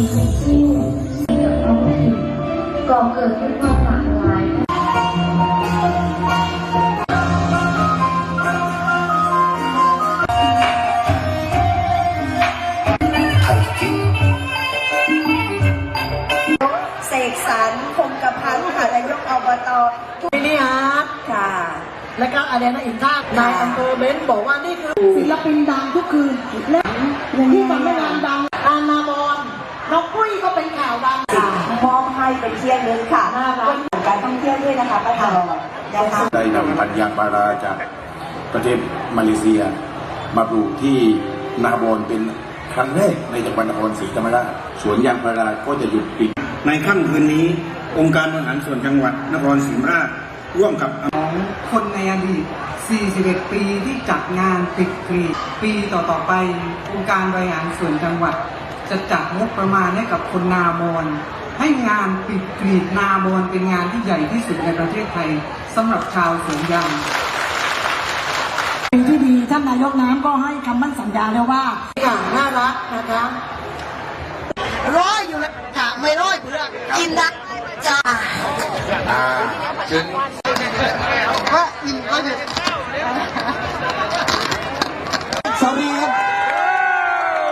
ที่เกี่ข้อผิดก่อเกิดด้วความหลากหลายเกสรคงกระพันธ์ค่ะนายอบตมินิฮาร์ดค่ะ แล้ก็อะไรนอีกท่านายอำเภอเบนบอกว่านี่คือศิลปินดังทุกคืนและที่ทำไม่งานดัง น้องปุ้ยก็เป็นข่าวดังมอบให้เป็นเที่ยงนึงค่ะน่ารักเป็นการท่องเที่ยวด้วยนะคะป้าตลอดนะคะได้นำพันธุ์ยางพาราจากประเทศมาเลเซีย มาปลูกที่นาบอนเป็นครั้งแรกในจังหวัดนครศรีธรรมราชสวนยางพาราก็จะหยุดปิด ในค่ำคืนนี้ องค์การบริหารส่วนจังหวัดนครศรีธรรมราชร่วมกับของคนในอดีต 41 ปีที่จัดงานปิดกรีดปีต่อๆไป องค์การบริหารส่วนจังหวัด จะจัดงบประมาณให้กับคนนามอนให้งานปิดกรีดนามอนเป็นงานที่ใหญ่ที่สุดในประเทศไทยสำหรับชาวสวนยางสิ่งที่ดีท่านนายกน้ำก็ให้คำมั่นสัญญาแล้วว่าอย่างน่ารักนะคะร้อยอยู่แล้วค่ะไม่ร้อยเพื่อกินได้จ้าก็กินก็เด็ดสวัสดีครับ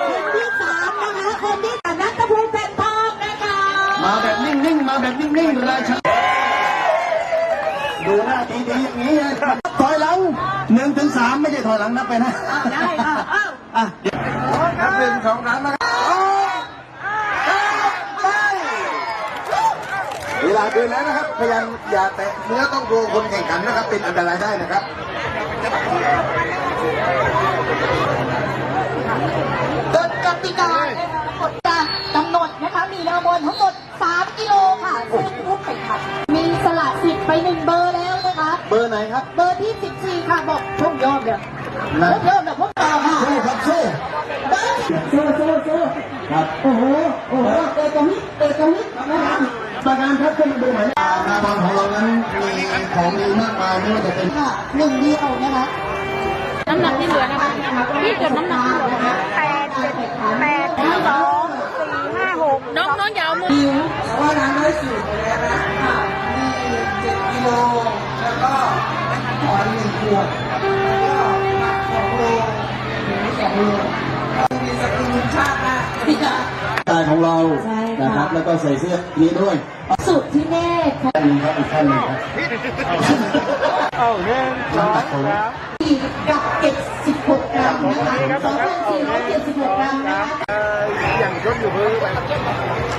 คนที่สามนะคะคนที่สามนัทภูมิแผ่นทองนะคะ มาแบบนิ่งๆ มาแบบนิ่งๆ ราชาดูหน้าดีๆอย่างนี้เลยถอยหลังหนึ่งถึงสามไม่ใช่ถอยหลังนับไปนะได้ค่ะอ้าวอะเดี๋ยวนับหนึ่งสองสามนะครับเวลาเดินแล้วนะครับ พยายามอย่าแตะเนื้อต้องตัวคนแข่งขันนะครับ เป็นอันตรายได้นะครับกฎกติกา ที่14ค่ะบอกพวกยอดเนี่ยนะพวกยอดแบบพวกเราค่ะสู้ครับสู้เบอร์ที่สู้สู้สู้ครับโอ้โหโอ้โหเอกมิตรเอกมิตรนะคะประการครับขึ้นมาดูหมายเลขนาบอลของเรานั้นมีของดีมากมายไม่ว่าจะเป็นหนึ่งเดียวนะคะน้ำหนักที่เหลือนะคะพี่เกิดน้ำหนักที่เหลือนะคะแปดแปดสองสี่ห้าหกน้องน้องอยาวมือดิวว่าน้ำได้สูตรไปแล้วนะค่ะมีเจ็ดกิโลแล้วก็หอย ขวดแล้วก็ผักสองโลหมูสองโลมีสกุลชาตินะที่จะกายของเราใช่ค่ะ นะครับ แล้วก็ใส่เสื้อนี้ด้วยสุดที่แน่ค่ะท่านหนึงครับอีกท่านหนึงครับอีกกับ76กรัมนะคะ2,476กรัมนะคะบุ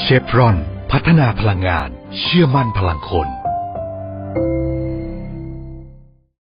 เชฟรอน พัฒนาพลังงาน เชื่อมั่นพลังคน